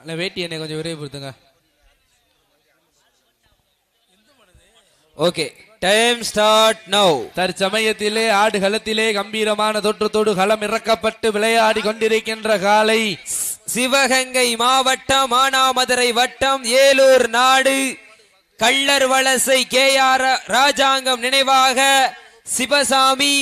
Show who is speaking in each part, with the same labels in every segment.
Speaker 1: அல்ல வேட்டி என்னை கொஞ்சம் விரைவுபடுத்துங்க.
Speaker 2: ஓகே டைம் ஸ்டார்ட் நவ்
Speaker 1: தற்சமயத்திலே ஆடுகளத்திலே கம்பீரமான தோற்றத்தோடு களம் இறக்கப்பட்டு விளையாடி கொண்டிருக்கின்ற காலை
Speaker 2: சிவகங்கை மாவட்டம் மானாமதுரை வட்டம் ஏலூர் நாடு. கள்ளர் வலசை கே ஆர் ராஜாங்கம் நினைவாக சிவசாமி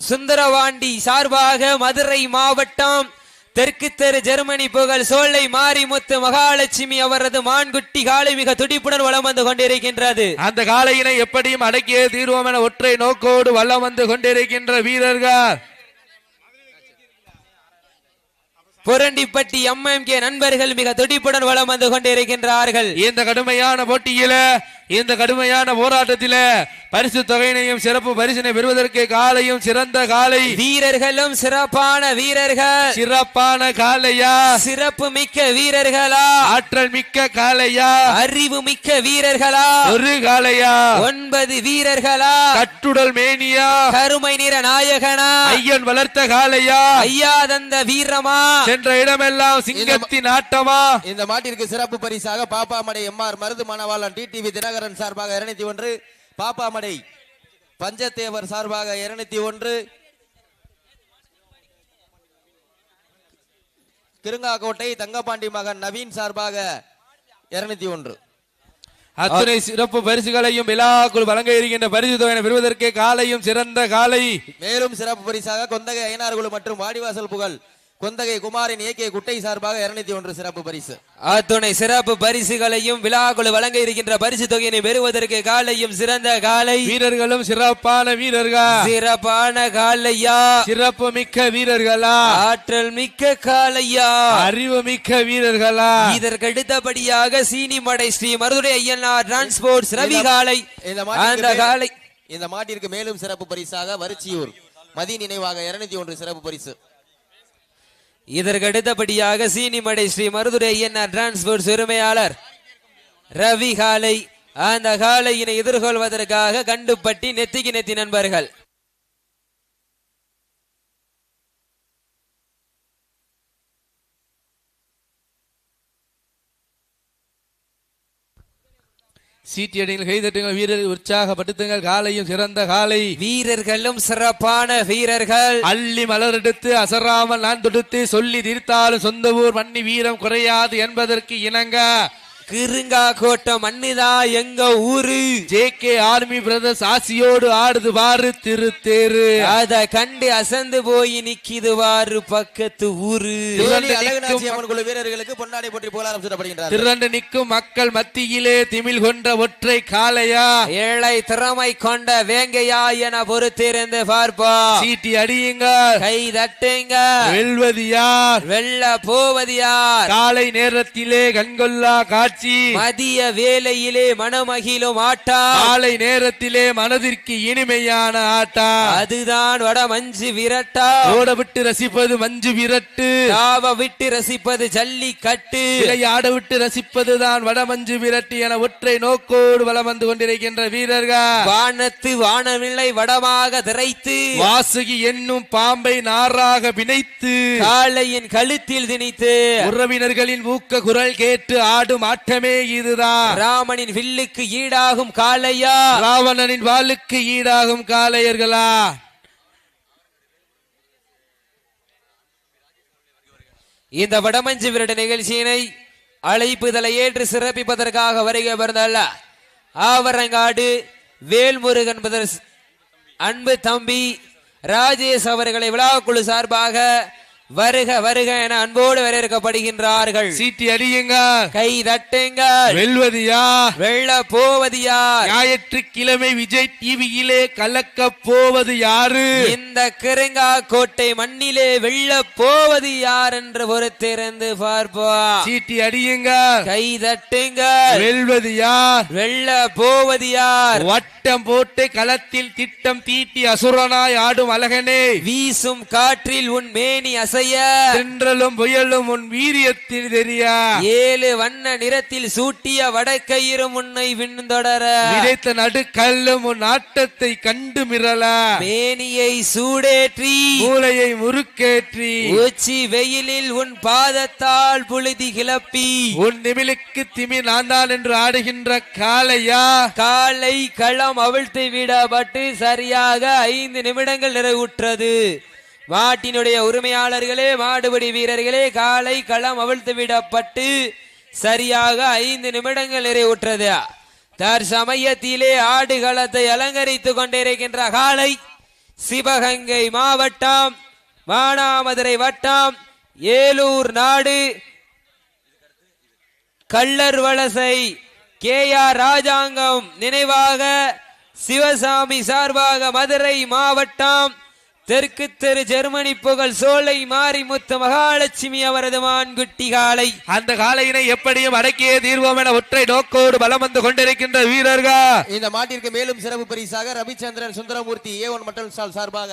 Speaker 2: சுந்தரவாண்டி சார்பாக மதுரை மாவட்டம் தெற்கு தெரு ஜெர்மனி புகழ் சோலை மாரிமுத்து மகாலட்சுமி அவரது மான்குட்டி காலை மிக துடிப்புடன் வளம் வந்து கொண்டிருக்கின்றது.
Speaker 1: அந்த காளையினை எப்படியும் அடக்கியே தீர்வோம் என ஒற்றை நோக்கோடு வல்லம் வந்து கொண்டிருக்கின்ற வீரர்கள்.
Speaker 2: புரண்டிப்பட்டி எம்எம்கே நண்பர்கள் மிக துடிப்புடன் வலம் வந்து கொண்டிருக்கின்றார்கள்.
Speaker 1: இந்த கடுமையான போட்டியில இந்த கடுமையான போராட்டத்தில பரிசு தொகையினையும் சிறப்பு பரிசினை பெறுவதற்கு காலையும் சிறந்த காலை.
Speaker 2: வீரர்களும் சிறப்பான வீரர்கள்.
Speaker 1: சிறப்பான காளையா
Speaker 2: சிறப்பு மிக்க வீரர்களா?
Speaker 1: ஆற்றல் மிக்க காளையா
Speaker 2: அறிவு மிக்க வீரர்களா?
Speaker 1: ஒரு காளையா
Speaker 2: ஒன்பது வீரர்களா?
Speaker 1: கட்டுடல் மேனியா?
Speaker 2: கருமை நிற நாயகனா?
Speaker 1: ஐயன் வளர்த்த காளையா
Speaker 2: ஐயா தந்த வீரமா?
Speaker 1: சென்ற இடமெல்லாம் சிங்கத்தின் ஆட்டமா?
Speaker 3: இந்த மாட்டிற்கு சிறப்பு பரிசாக பாப்பாமடை எம்ஆர் மருது மணவாளன் டிடிவி தினகரன் சார்பாக இருநூத்தி ஒன்று பாப்பாமடை பஞ்சத்தேவர் சார்பாக இருநூத்தி ஒன்று கிருங்காக்கோட்டை தங்கபாண்டி மகன் நவீன் சார்பாக இருநூத்தி ஒன்று.
Speaker 1: அத்துணை சிறப்பு பரிசுகளையும் விழாக்குள் வழங்க இருக்கின்ற பரிசு தொகையினை பெறுவதற்கு காலையும் சிறந்த காலை.
Speaker 3: மேலும் சிறப்பு பரிசாக கொந்தகை ஐநாறுகுழு மற்றும் வாடிவாசல் புகழ் கொந்தகை குமாரின் ஏகே குட்டை சார்பாக இருநூத்தி ஒன்று சிறப்பு பரிசு.
Speaker 2: அத்துணை சிறப்பு பரிசுகளையும் விழாக்குழு வழங்க இருக்கின்ற பரிசு தொகையினை பெறுவதற்கு காலையும் சிறந்த காலை.
Speaker 1: வீரர்களும் சிறப்பான வீரர்கள்?
Speaker 2: சிறப்பான காலையா?
Speaker 1: சிறப்பு மிக்க வீரர்களா?
Speaker 2: ஆற்றல் மிக்க காலையா?
Speaker 1: அறிவு மிக்க வீரர்களா?
Speaker 2: இதற்கு அடுத்தபடியாக சீனிமடை ஸ்ரீ மருதுரை ஐயனார் டிரான்ஸ்போர்ட்ஸ் ரவி காலை.
Speaker 3: இந்த
Speaker 2: அந்த காலை.
Speaker 3: இந்த மாட்டிற்கு மேலும் சிறப்பு பரிசாக வரிச்சியூர். மதி நினைவாக இருநூத்தி ஒன்று சிறப்பு பரிசு.
Speaker 2: இதற்கு அடுத்தபடியாக சீனிமடை ஸ்ரீ மருதுரை ஐயனார் டிரான்ஸ்போர்ட் உரிமையாளர். ரவி காலை அந்த காலையினை எதிர்கொள்வதற்காக கண்டுபட்டி நெத்திக்கு நெத்தி நண்பர்கள்.
Speaker 1: சீட்டியடிகள் கைதட்டுங்கள் வீரர் உற்சாகப்படுத்துங்கள் காலையும் சிறந்த காலை.
Speaker 2: வீரர்களும் சிறப்பான வீரர்கள்.
Speaker 1: அள்ளி மலரெடுத்து அசராமல் நான் தொடுத்து சொல்லி தீர்த்தாலும் சொந்த ஊர் மண்ணி வீரம் குறையாது என்பதற்கு இணங்க
Speaker 2: கிருங்கா கோட்டம் மண்ணுதா எங்க ஊரு?
Speaker 1: ஜே கே ஆர்மி பிரதர்ஸ் ஆசியோடு ஆடுது பாரு திருத்தேரு.
Speaker 2: அத கண்டு அசந்து போய் நிக்கிது வாரு பக்கத்து ஊரு.
Speaker 3: வீரர்களுக்கு பொன்னாடை போற்றி புகழாரம் சூட்டப்படுகின்றார்
Speaker 1: திரண்டு நிற்கும் மக்கள் மத்தியிலே திமிழ் கொண்ட ஒற்றை காளையா?
Speaker 2: ஏழை திறமை கொண்ட வேங்கையா என பொறுத்திருந்து பார்ப்பா.
Speaker 1: சீட்டி அடியுங்கள்.
Speaker 2: கை தட்டுங்க
Speaker 1: வெல்வது யார்?
Speaker 2: வெல்ல போவது யார்?
Speaker 1: காலை நேரத்திலே கண்கொள்ளா காட்சி
Speaker 2: மதிய வேலையிலே மனமகிழும் ஆட்டா.
Speaker 1: காலை நேரத்திலே மனதிற்கு இனிமையான ஆட்டா.
Speaker 2: அதுதான் வட மஞ்சு விரட்டா.
Speaker 1: ஓட விட்டு ரசிப்பது மஞ்சு விரட்டு.
Speaker 2: தாவ விட்டு ரசிப்பது ஜல்லிக்கட்டு.
Speaker 1: விளையாட விட்டு ரசிப்பதுதான் வடமஞ்சு விரட்டு என ஒற்றை நோக்கோடு வலம் வந்து கொண்டிருக்கின்ற வீரர்கள்.
Speaker 2: வானத்து வானவில்லை வடமாக திரைத்து.
Speaker 1: வாசுகி என்னும் பாம்பை நாராக பிணைத்து.
Speaker 2: காளையின் கழுத்தில் திணித்து.
Speaker 1: உறவினர்களின் ஊக்க குரல் கேட்டு ஆடும் ஆட்டமே இதுதான்.
Speaker 2: ராமனின் வில்லுக்கு ஈடாகும் காளையா?
Speaker 1: ராவணனின் வாளுக்கு ஈடாகும் காளையர்களா?
Speaker 2: இந்த வடமஞ்சு விரட்டு நிகழ்ச்சியினை அழைப்புதலை ஏற்று சிறப்பிப்பதற்காக வருகை பிறந்தல்ல ஆவரங்காடு வேல்முருகன் அன்பு தம்பி ராஜேஷ் அவர்களை விழாக்குழு சார்பாக வருக வருக என அன்போடு வரவேற்கப்படுகின்றார்கள்
Speaker 1: சீட்டி அடியுங்க
Speaker 2: கை தட்டுங்கள்.
Speaker 1: வெல்வது யார்
Speaker 2: வெள்ள போவது யார்
Speaker 1: ஞாயிற்றுக்கிழமை விஜய் டிவியிலே கலக்க போவது யாரு?
Speaker 2: இந்த கிருங்கா கோட்டை மண்ணிலே வெள்ள போவது யார் என்று பொறுத்திருந்து பார்ப்போம்.
Speaker 1: சீட்டி அடியுங்க
Speaker 2: கை தட்டுங்கள்.
Speaker 1: வெல்வது யார்
Speaker 2: வெள்ள போவது யார்?
Speaker 1: வட்டம் போட்டு களத்தில் திட்டம் தீட்டி அசுரனாய் ஆடும் அழகனே.
Speaker 2: வீசும் காற்றில் உன் மேனி அசையும் அசைய
Speaker 1: தென்றலும் புயலும் உன் வீரியத்தில் தெரியா.
Speaker 2: ஏழு வண்ண நிறத்தில் சூட்டிய வடக்கயிறு முன்னை விண்தொடர.
Speaker 1: விதைத்த நடுக்கல்லும் உன் ஆட்டத்தை கண்டு மிரள.
Speaker 2: மேனியை சூடேற்றி.
Speaker 1: மூளையை முறுக்கேற்றி.
Speaker 2: உச்சி வெயிலில் உன் பாதத்தால் புழுதி கிளப்பி.
Speaker 1: உன் நிமிலுக்கு திமி நான் தான் என்று ஆடுகின்ற காளையா?
Speaker 2: காலை களம் அவிழ்த்து விடப்பட்டு சரியாக ஐந்து நிமிடங்கள் நிறைவுற்றது. மாட்டினுடைய உரிமையாளர்களே மாடுபடி வீரர்களே காலை களம் அவிழ்த்து விடப்பட்டு சரியாக ஐந்து நிமிடங்கள் நிறைவுற்றது. தற்சமயத்திலே ஆடுகளத்தை அலங்கரித்துக் கொண்டிருக்கின்ற காலை சிவகங்கை மாவட்டம் மானாமதுரை வட்டம் ஏலூர் நாடு. கள்ளர் வலசை கே ஆர் ராஜாங்கம் நினைவாக சிவசாமி சார்பாக மதுரை மாவட்டம் தெற்கு தெரு ஜெர்மனி புகழ் சோலை மாரிமுத்து மகாலட்சுமி அவரது மான்குட்டி காலை
Speaker 1: அந்த காளையினை எப்படியும் அடக்கியே தீர்வோம் என ஒற்றை நோக்கோடு பலம் வந்து கொண்டிருக்கின்ற வீரர்கள்.
Speaker 3: இந்த மாட்டிற்கு மேலும் சிறப்பு பரிசாக Ravichandran Sundaramoorthy A one mutton stall சார்பாக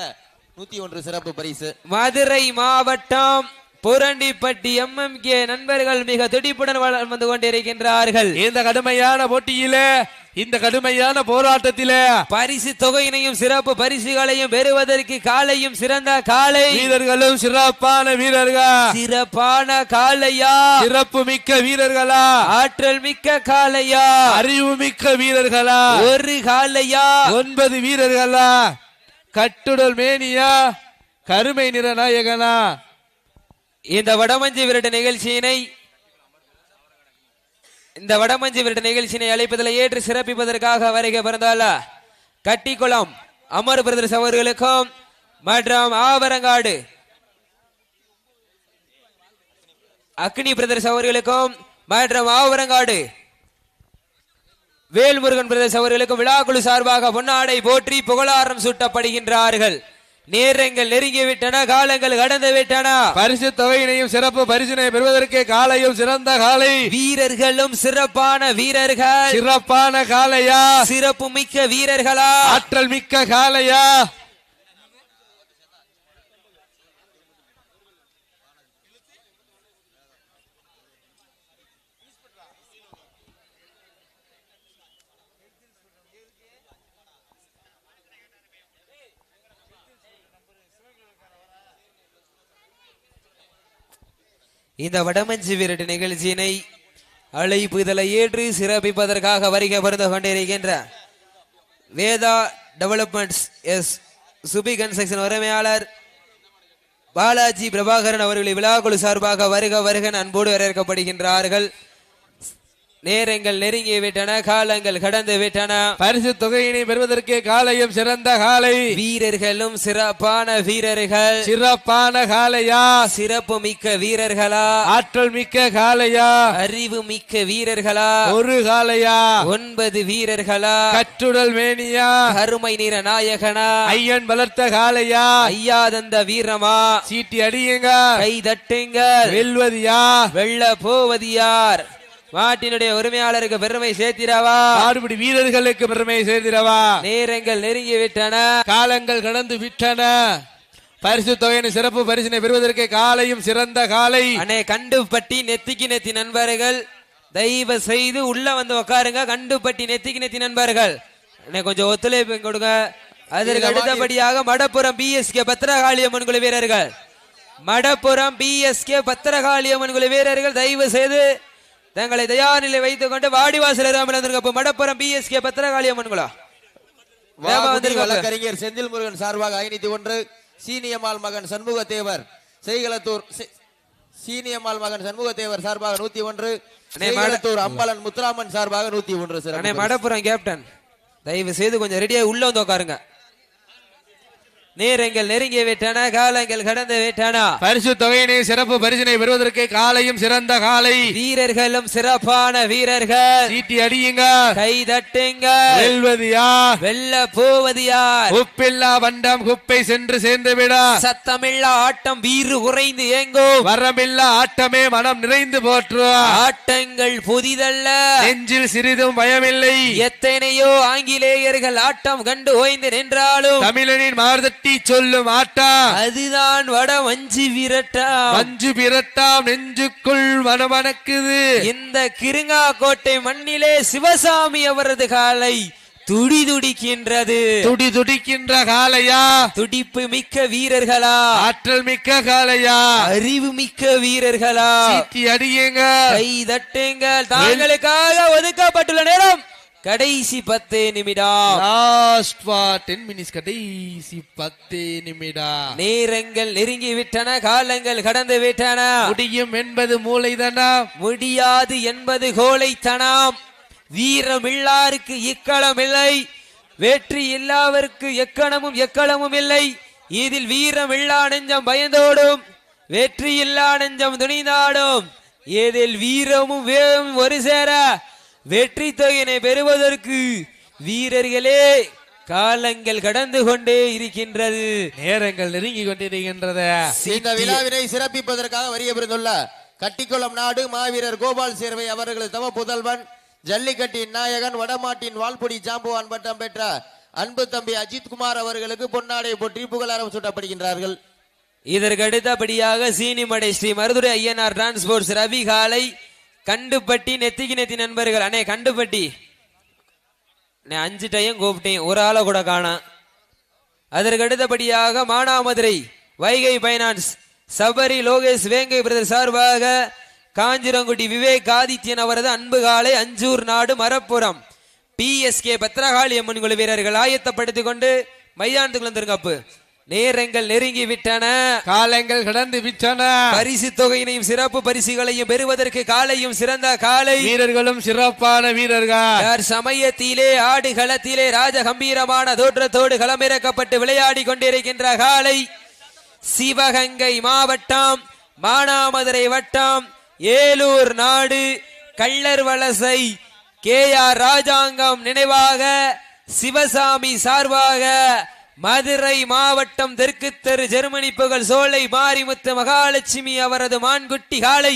Speaker 3: நூத்தி ஒன்று சிறப்பு பரிசு.
Speaker 2: மதுரை மாவட்டம் புரண்டிப்பட்டி எம்எம் கே நண்பர்கள் மிக துடிப்புடன் வளம் வந்து கொண்டிருக்கின்றார்கள்.
Speaker 1: இந்த கடுமையான போட்டியிலே இந்த கடுமையான போராட்டத்திலே
Speaker 2: பரிசு தொகையினையும் சிறப்பு பரிசுகளையும் பெறுவதற்கு காலையும் சிறந்த காலை.
Speaker 1: வீரர்களும் சிறப்பான வீரர்கள்.
Speaker 2: சிறப்பான காளையா
Speaker 1: சிறப்பு மிக்க வீரர்களா?
Speaker 2: ஆற்றல் மிக்க காளையா
Speaker 1: அறிவு மிக்க வீரர்களா?
Speaker 2: ஒரு காளையா
Speaker 1: ஒன்பது வீரர்களா? கட்டுடல் மேனியா? கருமை நிற நாயகனா?
Speaker 2: இந்த வடமஞ்சி விரட்டு நிகழ்ச்சியினை இந்த வடமஞ்சி விரட்டு நிகழ்ச்சியினை அழைப்பதில் ஏற்று சிறப்பிப்பதற்காக வருகை பிறந்தால கட்டிக்குளம் அமர் பிரதர்ஸ் அவர்களுக்கும் மற்றும் ஆவரங்காடு அக்னி பிரதர்ஸ் அவர்களுக்கும் மற்றும் ஆவரங்காடு வேல்முருகன் பிரதர்ஸ் அவர்களுக்கும் விழாக்குழு சார்பாக பொன்னாடை போற்றி புகழாரம் சூட்டப்படுகின்றார்கள். நேரங்கள் நெருங்கிவிட்டன காலங்கள் கடந்து விட்டன
Speaker 1: பரிசு தொகையினையும் சிறப்பு பரிசினை பெறுவதற்கு காலையும் சிறந்த காலை.
Speaker 2: வீரர்களும் சிறப்பான வீரர்கள்.
Speaker 1: சிறப்பான காளையா
Speaker 2: சிறப்பு மிக்க வீரர்களா?
Speaker 1: ஆற்றல் மிக்க காளையா
Speaker 2: இந்த வடமஞ்சி விரட்டு நிகழ்ச்சியினை அழைப்பு இதழை ஏற்று சிறப்பிப்பதற்காக வருகை பருந்து கொண்டிருக்கின்ற Veda developments S Subi construction உரிமையாளர் பாலாஜி பிரபாகரன் அவர்களை விழாக்குழு சார்பாக வருக வருகன் அன்போடு வரவேற்கப்படுகின்றார்கள். நேரங்கள் நெருங்கி விட்டன காலங்கள் கடந்து விட்டன.
Speaker 1: பரிசு தொகையினை பெறுவதற்கு காலையும் சிறந்த காலை.
Speaker 2: வீரர்களும் சிறப்பான வீரர்கள்.
Speaker 1: சிறப்பான காளையா
Speaker 2: சிறப்பு மிக்க வீரர்களா?
Speaker 1: ஆற்றல் மிக்க காளையா
Speaker 2: அறிவு மிக்க வீரர்களா?
Speaker 1: ஒரு காளையா
Speaker 2: ஒன்பது வீரர்களா?
Speaker 1: கற்றுடல் மேனியா?
Speaker 2: கருமை நிற நாயகனா?
Speaker 1: ஐயன் வளர்த்த காளையா
Speaker 2: ஐயா தந்த வீரமா?
Speaker 1: சீட்டி அடியுங்க.
Speaker 2: கை தட்டுங்கள்.
Speaker 1: வெல்வதியா
Speaker 2: வெள்ள போவது யார்? மாட்டினுடைய உரிமையாளருக்கு பெருமை சேர்த்திரவா
Speaker 1: ஆடுபிடி வீரர்களுக்கு பெருமை சேர்த்திடவா?
Speaker 2: நேரங்கள் நெருங்கி விட்டன
Speaker 1: காலங்கள் கடந்து விட்டன. பரிசு தொகையின் சிறப்பு பரிசினை பெறுவதற்கு காலையும் சிறந்த காலை.
Speaker 2: அண்ணே கண்டுபட்டி நெத்திக்கு நெத்தி நண்பர்கள் தயவு செய்து உள்ள வந்து உட்காருங்க கண்டுபட்டி நெத்திக்கு நெத்தி நண்பர்கள். அண்ணே கொஞ்சம் ஒத்துழைப்பு கொடுங்க. அதற்கு அடுத்தபடியாக மடப்புறம் பிஎஸ்கே பத்திரகாளியம்மன் குழு வீரர்கள். மடப்புறம் பிஎஸ்கே பத்திரகாளியம்மன் குழு வீரர்கள் தயவு செய்து தங்களை தயார் வைத்துக் கொண்டு வாடிவாசல் ராமநந்தன் மடப்புறம் பிஎஸ்கே பத்திரகாளியம்மன் குழு வேகமா
Speaker 3: வாகுடி
Speaker 2: வந்திருக்காங்க.
Speaker 3: வழக்கறிஞர் செந்தில் முருகன் சார்பாக ஐநூத்தி ஒன்று சீனியம்மாள் மகன் சண்முக தேவர் செய்களத்தூர் சீனியம்மாள் மகன் சண்முக தேவர் சார்பாக நூத்தி ஒன்று
Speaker 2: அண்ணே, மாட-
Speaker 3: செய்களத்தூர் அம்பலன் முத்துராமன் சார்பாக நூத்தி ஒன்று பரிசு.
Speaker 2: மடப்புறம் கேப்டன் தயவு செய்து கொஞ்சம் ரெடியா உள்ள வந்து உட்காருங்க நேரங்கள் நெருங்கி விட்டன காலங்கள் கடந்து விட்டன.
Speaker 1: பரிசு தொகையினை சிறப்பு பரிசினை பெறுவதற்கு காலையும் சிறந்த காலை.
Speaker 2: வீரர்களும் சிறப்பான வீரர்கள்.
Speaker 1: சீட்டி அடியுங்க.
Speaker 2: கை தட்டுங்கள்
Speaker 1: வெல்வதியா?
Speaker 2: வெல்ல போவது யார்
Speaker 1: உப்பில்லா வண்டம் குப்பை சென்று சேர்ந்து விட
Speaker 2: சத்தமில்லா ஆட்டம் வீறு குறைந்து ஏங்கும்
Speaker 1: வரமில்லா ஆட்டமே மனம் நிறைந்து போற்று.
Speaker 2: ஆட்டங்கள் புதிதல்ல.
Speaker 1: நெஞ்சில் சிறிதும் பயமில்லை.
Speaker 2: எத்தனையோ ஆங்கிலேயர்கள் ஆட்டம் கண்டு ஓய்ந்து நின்றாலும்.
Speaker 1: தமிழனின் மார்தட்ட விரட்டி சொல்லும் ஆட்டம்
Speaker 2: அதுதான் வட மஞ்சு விரட்டா.
Speaker 1: மஞ்சு விரட்டாம் நெஞ்சுக்குள் மனமணக்குது
Speaker 2: இந்த கிருங்கா கோட்டை மண்ணிலே சிவசாமி அவரது காலை துடி துடிக்கின்றது.
Speaker 1: துடி துடிக்கின்ற காளையா
Speaker 2: துடிப்பு மிக்க வீரர்களா?
Speaker 1: ஆற்றல் மிக்க காளையா
Speaker 2: அறிவு மிக்க வீரர்களா?
Speaker 1: அடியுங்க.
Speaker 2: கை தட்டுங்கள். தாங்களுக்காக ஒதுக்கப்பட்டுள்ள நேரம். கடைசி பத்து நிமிடம்
Speaker 1: லாஸ்ட் ஃபார் டென் மினிட்ஸ் கடைசி பத்து நிமிடம்
Speaker 2: நேரங்கள் நெருங்கி விட்டன காலங்கள் கடந்து விட்டன.
Speaker 1: முடியும் என்பது மூளைதானா
Speaker 2: முடியாது என்பது கோழைத்தனம். வீரம் இல்லாருக்கு இக்களம் இல்லை. வெற்றி இல்லாதவருக்கு எக்கணமும் எக்களமும் இல்லை. இதில் வீரம் இல்லா நெஞ்சம் பயந்தோடும் வெற்றி இல்லா நெஞ்சம் துணிந்தாடும். இதில் வீரமும் வேகமும் ஒரு சேர வெற்றி தொகையினை பெறுவதற்கு வீரர்களே காலங்கள் கடந்து கொண்டே இருக்கின்றது.
Speaker 1: நேரங்கள் நெருங்கி கொண்டிருக்கின்றது
Speaker 3: இந்த விழாவினை சிறப்பிப்பதற்காக வரிய பிறந்துள்ள கட்டிக்குளம் நாடு மாவீரர் கோபால் சேர்வை அவர்களது தவ புதல்வன் ஜல்லிக்கட்டின் நாயகன் வடமாட்டின் வால்பொடி ஜாம்புவான் பட்டம் பெற்ற அன்பு தம்பி அஜித் குமார் அவர்களுக்கு பொன்னாடை போற்றி புகழாரம் சூட்டப்படுகின்றார்கள்.
Speaker 2: இதற்கு அடுத்தபடியாக சீனிமடை ஸ்ரீ மருதுரை ஐயனார் டிரான்ஸ்போர்ட்ஸ் ரவி காலை கண்டுபட்டி நெத்திக்கு நெத்தி நண்பர்கள் அண்ணே கண்டுபட்டி. நான் அஞ்சு டையும் கூப்பிட்டேன். ஒரு ஆளை கூட காணாம் அதற்கு அடுத்தபடியாக மானாமதுரை வைகை பைனான்ஸ் சபரி லோகேஷ் வேங்கை பிரதர் சார்பாக காஞ்சிரங்குடி விவேக் ஆதித்யன் அவரது அன்பு காலை அஞ்சூர் நாடு மரப்புறம் பிஎஸ்கே பத்ரகாளி அம்மன் குழு வீரர்கள் ஆயத்தப்படுத்திக் கொண்டு மைதானத்துக்குள்ள வந்திருங்கப்பு நேரங்கள் நெருங்கி விட்டன
Speaker 1: காலங்கள் கடந்து விட்டன.
Speaker 2: பரிசு தொகையினையும் சிறப்பு பரிசுகளையும் பெறுவதற்கு காலையும் சிறந்த காலை.
Speaker 1: வீரர்களும் சிறப்பான வீரர்கள்.
Speaker 2: சமயத்திலே ஆடு களத்திலே ராஜ கம்பீரமான தோற்றத்தோடு களமிறக்கப்பட்டு விளையாடி கொண்டிருக்கின்ற காலை. சிவகங்கை மாவட்டம் மானாமதுரை வட்டம் ஏலூர் நாடு கள்ளர் வலசை கே ஆர் ராஜாங்கம் நினைவாக சிவசாமி சார்பாக மதுரை மாவட்டம் தெற்கு தெரு ஜெர்மனி புகழ் சோலை மாரிமுத்து மகாலட்சுமி அவரது மான்குட்டி காலை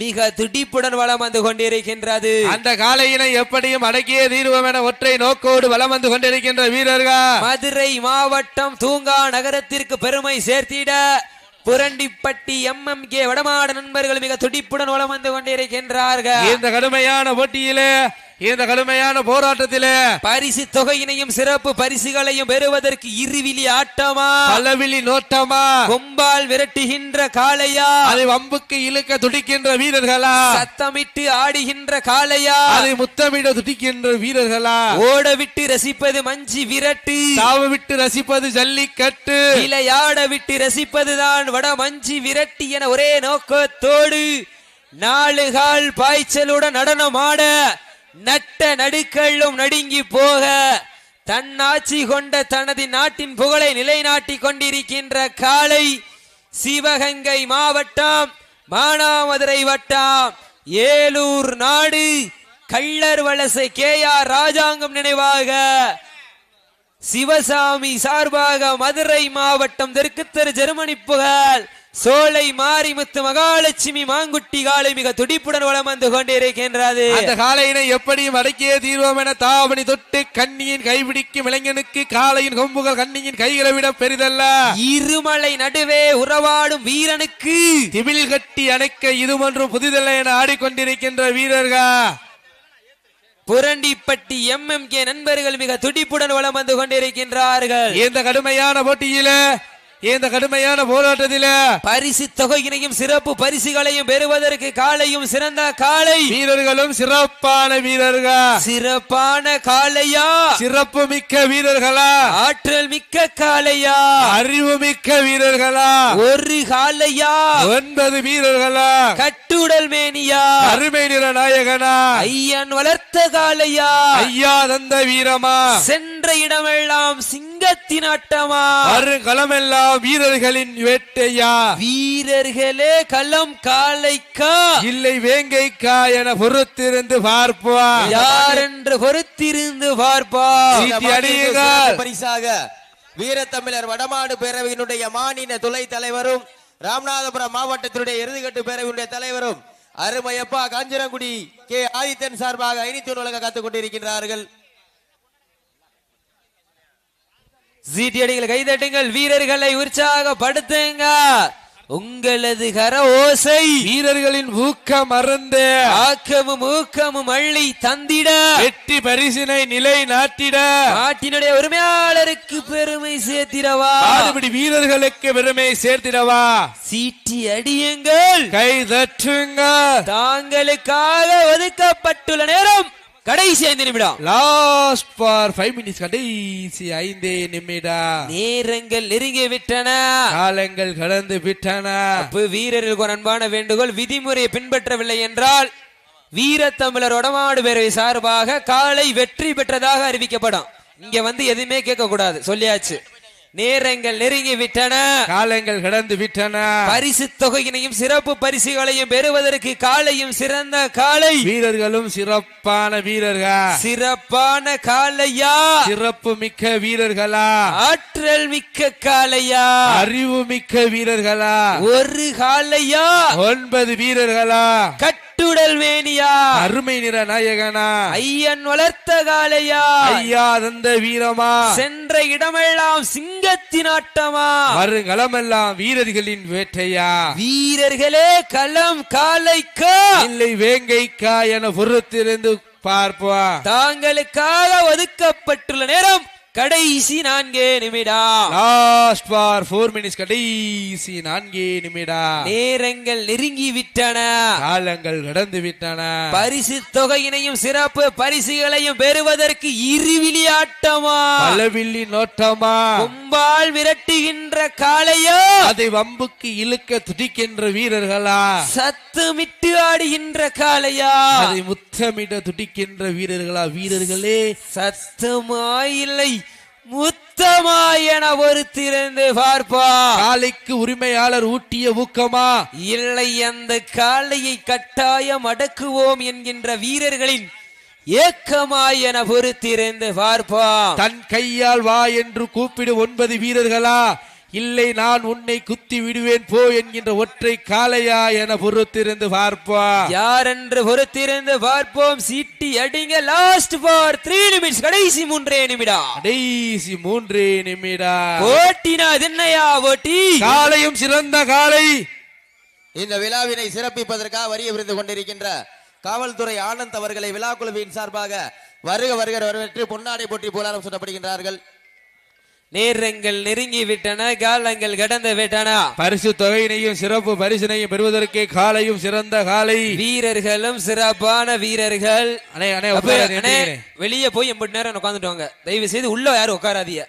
Speaker 2: மிக துடிப்புடன் வலம் வந்து கொண்டிருக்கின்றது.
Speaker 1: அந்த காலையினை எப்படியும் அடக்கியே தீர்வோம் என ஒற்றை நோக்கோடு வலம் வந்து கொண்டிருக்கின்ற வீரர்கள்.
Speaker 2: மதுரை மாவட்டம் தூங்கா நகரத்திற்கு பெருமை சேர்த்திட புரண்டிப்பட்டி எம்எம் கே வடமாட நண்பர்கள் மிக துடிப்புடன் வலம் வந்து கொண்டிருக்கின்றார்கள்.
Speaker 1: இந்த கடுமையான போட்டியிலே இந்த கடுமையான போராட்டத்திலே
Speaker 2: பரிசு தொகையினையும் சிறப்பு பரிசுகளையும் பெறுவதற்கு இருவிழி ஆட்டமா?
Speaker 1: பலவிழி நோட்டமா?
Speaker 2: கொம்பால் விரட்டுகின்ற காளையா?
Speaker 1: அதை வம்புக்கு இழுக்க துடிக்கின்ற வீரர்களா?
Speaker 2: சத்தமிட்டு ஆடுகின்ற காளையா?
Speaker 1: அதை முத்தமிட துடிக்கின்ற வீரர்களா?
Speaker 2: ஓட விட்டு ரசிப்பது மஞ்சி விரட்டு.
Speaker 1: தாவு விட்டு ரசிப்பது ஜல்லிக்கட்டு.
Speaker 2: விளையாட விட்டு ரசிப்பதுதான் வட மஞ்சி விரட்டி என ஒரே நோக்கத்தோடு நாலு கால் பாய்ச்சலுடன் நடனமாட நட்ட நடுக்கள்ளும் நடுங்கி போக தன்னாட்சி கொண்ட தனது நாட்டின் புகழை நிலைநாட்டி கொண்டிருக்கின்ற காலை சிவகங்கை மாவட்டம் மானாமதுரை வட்டம் ஏலூர் நாடு. கள்ளர் வலசை கே ஆர் ராஜாங்கம் நினைவாக சிவசாமி சார்பாக மதுரை மாவட்டம் தெற்கு தெரு ஜெர்மனி புகழ். சோலை மாரிமுத்து மகாலட்சுமி மாங்குட்டி காலை மிக துடிப்புடன் வலம் வந்து கொண்டிருக்கின்றது
Speaker 1: அந்த காலையினை எப்படியும் அடக்கியே தீர்வோம் என தாவணி தொட்டு கண்ணியின் கைபிடிக்கும் இளைஞனுக்கு காலையின் கொம்புகள் கண்ணியின் கைகளை விட பெரிதல்ல.
Speaker 2: இருமலை நடுவே உறவாடும் வீரனுக்கு
Speaker 1: திமில் கட்டி அணைக்க இதுமன்றும் புதிதல்ல என ஆடிக்கொண்டிருக்கின்ற வீரர்கள்.
Speaker 2: புரண்டிப்பட்டி எம்எம் கே நண்பர்கள் மிக துடிப்புடன் வலம் வந்து கொண்டிருக்கின்றார்கள்.
Speaker 1: இந்த கடுமையான போட்டியில இந்த கடுமையான போராட்டத்தில
Speaker 2: பரிசு தொகையினையும் சிறப்பு பரிசுகளையும் பெறுவதற்கு காலையும் சிறந்த காலை
Speaker 1: வீரர்களும் சிறப்பான வீரர்கள்.
Speaker 2: சிறப்பான காளையா?
Speaker 1: சிறப்பு மிக்க வீரர்களா?
Speaker 2: ஆற்றல் மிக்க காளையா?
Speaker 1: அறிவு மிக்க வீரர்களா?
Speaker 2: ஒரு காளையா?
Speaker 1: ஒன்பது வீரர்களா?
Speaker 2: கட்டுடல் மேனியா?
Speaker 1: அருமை நிற நாயகனா?
Speaker 2: ஐயன் வளர்த்த காளையா?
Speaker 1: ஐயா தந்த வீரமா?
Speaker 2: சென்ற இடமெல்லாம் சிங்கத்தின் ஆட்டமா?
Speaker 1: அருங்களமெல்லாம் வீரர்களின் வேட்டையா?
Speaker 2: வீரர்களே களம் காளைக்கா?
Speaker 1: இல்லை வேங்கைக்கா என பொறுத்திருந்து பார்ப்போம்.
Speaker 2: யார் என்று பொறுத்திருந்து பார்ப்பா
Speaker 3: பரிசாக வீரத்தமிழர் வடமாடு பேரவையினுடைய மாநில துணை தலைவரும் ராமநாதபுரம் மாவட்டத்தினுடைய இறுதிக்கட்டு பேரவையினுடைய தலைவரும் அருமையப்பா காஞ்சிரங்குடி கே. ஆதித்தன் சார்பாக ஐநூத்தி ஒன்று வழங்க காத்துக் கொண்டிருக்கின்றார்கள்.
Speaker 2: சீட்டியடிகள் கைதட்டுங்கள். வீரர்களை உற்சாகப்படுத்துங்க. உங்களது கர ஓசை
Speaker 1: வீரர்களின் ஊக்கம் மறந்து
Speaker 2: ஆக்கமும் ஊக்கமும் அள்ளி தந்திட.
Speaker 1: வெற்றி பரிசினை நிலை நாட்டிட.
Speaker 2: நாட்டினுடைய உரிமையாளருக்கு பெருமை சேர்த்திடவா.
Speaker 1: ஆடுபடி வீரர்களுக்கு பெருமை சேர்த்திடவா.
Speaker 2: சீட்டி அடியுங்கள்.
Speaker 1: கை தட்டுங்க.
Speaker 2: தாங்களுக்காக ஒதுக்கப்பட்டுள்ள நேரம் கடைசி ஐந்து நிமிடம்.
Speaker 1: லாஸ்ட் ஃபார் ஃபைவ் மினிட்ஸ் கடைசி ஐந்தே நிமிடம்.
Speaker 2: நேரங்கள் நெருங்கி விட்டன.
Speaker 1: காலங்கள் கடந்து விட்டன.
Speaker 2: அப்ப வீரர்களுக்கு ஒரு அன்பான வேண்டுகோள் விதிமுறையை பின்பற்றவில்லை என்றால் வீரத்தமிழர் உடமாடு பேரவை சார்பாக காலை வெற்றி பெற்றதாக அறிவிக்கப்படும். இங்க வந்து எதுவுமே கேட்க கூடாது சொல்லியாச்சு. நேரங்கள் நெருங்கி விட்டன
Speaker 1: காலங்கள் கடந்து விட்டன
Speaker 2: பரிசு தொகையினையும் சிறப்பு பரிசுகளையும் பெறுவதற்கு காலையும் சிறந்த காலை.
Speaker 1: வீரர்களும் சிறப்பான வீரர்கள்?
Speaker 2: சிறப்பான காலையா?
Speaker 1: சிறப்பு மிக்க வீரர்களா?
Speaker 2: ஆற்றல் மிக்க காலையா?
Speaker 1: அறிவு மிக்க வீரர்களா?
Speaker 2: ஒரு காலையா?
Speaker 1: ஒன்பது வீரர்களா?
Speaker 2: கட்டுடல் வேணியா
Speaker 1: அருமை நிற நாயகனா.
Speaker 2: ஐயன் வளர்த்த காலையா
Speaker 1: ஐயா தந்த வீரமா.
Speaker 2: சென்ற இடமெல்லாம் சிங்கத்தின் ஆட்டமா.
Speaker 1: வருங்களமெல்லாம் வீரர்களின் வேட்டையா.
Speaker 2: வீரர்களே களம் காலைக்கா.
Speaker 1: இல்லை வேங்கைக்கா என பொறுத்திருந்து பார்ப்போம்.
Speaker 2: தாங்களுக்காக ஒதுக்கப்பட்டுள்ள நேரம் கடைசி நான்கே நிமிடம்
Speaker 1: லாஸ்ட் ஃபார் ஃபோர் மினிட்ஸ் கடைசி நான்கே நிமிடம்
Speaker 2: நேரங்கள் நெருங்கி விட்டன
Speaker 1: காலங்கள் கடந்து விட்டன
Speaker 2: பரிசு தொகையினையும் சிறப்பு பரிசுகளையும் பெறுவதற்கு இருவிழி ஆட்டமா?
Speaker 1: பலவில்லி நோட்டமா?
Speaker 2: கும்பால் விரட்டுகின்ற காளையோ?
Speaker 1: அதை வம்புக்கு இழுக்க துடிக்கின்ற வீரர்களா?
Speaker 2: சத்துமிட்டு ஆடுகின்ற காளையா?
Speaker 1: அதை முத்தமிட துடிக்கின்ற வீரர்களா? வீரர்களே.
Speaker 2: சத்தமா முத்தமா என பொறுத்திருந்து பார்ப்பா.
Speaker 1: காலைக்கு உரிமையாளர் ஊட்டிய ஊக்கமா?
Speaker 2: இல்லை அந்த காளையை கட்டாயம் அடக்குவோம் என்கின்ற வீரர்களின் ஏக்கமா என பொறுத்திருந்து பார்ப்போம்
Speaker 1: தன் கையால் வா என்று கூப்பிடு ஒன்பது வீரர்களா? இல்லை நான் உன்னை குத்தி விடுவேன் போ என்கின்ற ஒற்றை காளையா என பொறுத்திருந்து பார்ப்போம்.
Speaker 2: யார் என்று பொறுத்திருந்து பார்ப்போம்? சீட்டி அடிங்க லாஸ்ட் ஃபார் த்ரீ நிமிட்ஸ் கடைசி மூன்றே நிமிடம்.
Speaker 1: கடைசி மூன்றே நிமிடம்.
Speaker 2: ஓட்டினா என்னையா ஓட்டி?
Speaker 1: காலையும் சிறந்த காலை
Speaker 3: இந்த விழாவினை சிறப்பிப்பதற்காக வரிய விருந்து கொண்டிருக்கின்ற காவல்துறை ஆனந்த் அவர்களை விழா குழுவின் சார்பாக வருக வருகிற வரவேற்று பொன்னாடை போட்டி போலாரம் சொல்லப்படுகின்றார்கள்
Speaker 2: நேரங்கள் நெருங்கி விட்டன காலங்கள் கடந்து விட்டன.
Speaker 1: பரிசு தொகையினையும் சிறப்பு பரிசினையும் பெறுவதற்கு காலையும் சிறந்த காலை.
Speaker 2: வீரர்களும் சிறப்பான வீரர்கள். வெளியே போய் எண்பது நேரம் உட்காந்துட்டு வாங்க தயவு செய்து உள்ள யாரும் உட்காராதீங்க.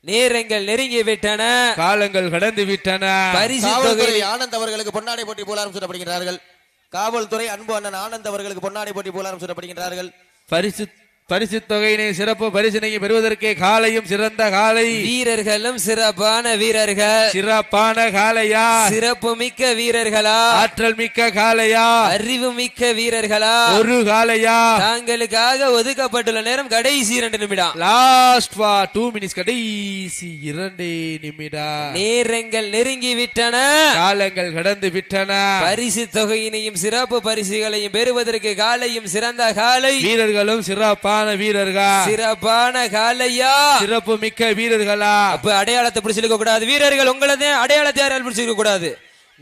Speaker 2: நேரங்கள் நெருங்கி விட்டன.
Speaker 1: காலங்கள் கடந்து விட்டன.
Speaker 2: பரிசு தொகை
Speaker 3: ஆனந்த் அவர்களுக்கு பொன்னாடை போட்டி போலாரம் சொல்லப்படுகின்றார்கள் காவல்துறை அன்பு அண்ணன் ஆனந்த் அவர்களுக்கு பொன்னாடை போட்டி போலாரம் சொல்லப்படுகின்றார்கள்
Speaker 1: பரிசு பரிசு தொகையினை சிறப்பு பரிசினையும் பெறுவதற்கு காலையும் சிறந்த காலை.
Speaker 2: வீரர்களும் சிறப்பான வீரர்கள்.
Speaker 1: சிறப்பான காலையா?
Speaker 2: சிறப்பு மிக்க வீரர்களா?
Speaker 1: ஆற்றல் மிக்க காலையா?
Speaker 2: அறிவு மிக்க வீரர்களா?
Speaker 1: ஒரு காலையா?
Speaker 2: தாங்களுக்காக ஒதுக்கப்பட்டுள்ள நேரம் கடைசி இரண்டு நிமிடம்.
Speaker 1: லாஸ்ட் வா டூ மினிட்ஸ் கடைசி இரண்டே நிமிடம்.
Speaker 2: நேரங்கள் நெருங்கி விட்டன.
Speaker 1: காலங்கள் கடந்து விட்டன.
Speaker 2: பரிசு தொகையினையும் சிறப்பு பரிசுகளையும் பெறுவதற்கு காலையும் சிறந்த காலை.
Speaker 1: வீரர்களும் சிறப்பான வீரர்கள்?
Speaker 2: சிறப்பான காலையா?
Speaker 1: சிறப்பு மிக்க வீரர்களா?
Speaker 2: அப்ப அடையாளத்தை பிடிச்சிருக்க கூடாது. வீரர்கள் உங்களதே அடையாளத்தை யாரால் பிடிச்சிருக்க கூடாது?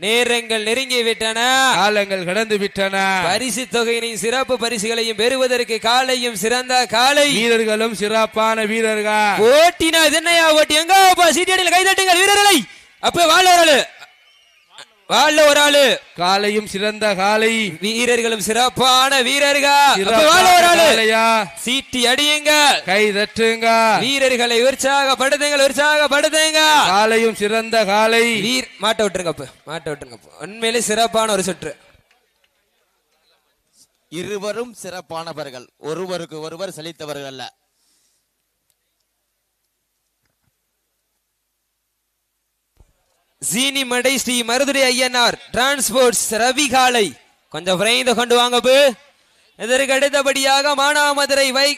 Speaker 2: நேரங்கள் நெருங்கி விட்டன.
Speaker 1: காலங்கள் கடந்து விட்டன.
Speaker 2: பரிசு தொகையினையும் சிறப்பு பரிசுகளையும் பெறுவதற்கு காலையும் சிறந்த காலை.
Speaker 1: வீரர்களும் சிறப்பான வீரர்கள்?
Speaker 2: ஓட்டினா இது என்னையா ஓட்டி? எங்க அப்பா சீட்டியடியில் கைதட்டுங்கள் வீரர்களை. அப்ப வாழ ஒரு ஆளு வாழ ஒரு ஆளு.
Speaker 1: காலையும் சிறந்த காலை.
Speaker 2: வீரர்களும் சிறப்பான வீரர்கள். ஒரு ஆளு. சீட்டி அடியுங்க.
Speaker 1: கை தட்டுங்க.
Speaker 2: வீரர்களை உற்சாகப்படுத்துங்கள் உற்சாகப்படுத்துங்க.
Speaker 1: காலையும் சிறந்த காலை.
Speaker 2: வீர் மாட்ட விட்டுருங்க அப்ப மாட்ட விட்டுருங்க. உண்மையிலே சிறப்பான ஒரு சுற்று.
Speaker 3: இருவரும் சிறப்பானவர்கள். ஒருவருக்கு ஒருவர் சலித்தவர்கள் அல்ல.
Speaker 2: சீனிமடை ஸ்ரீ மருதுரை ஐயனார் டிரான்ஸ்போர்ட்ஸ் ரவி காலை கொஞ்சம் விரைந்து கொண்டு வாங்க பு. இதற்கு அடுத்தபடியாக மானாமதுரை வை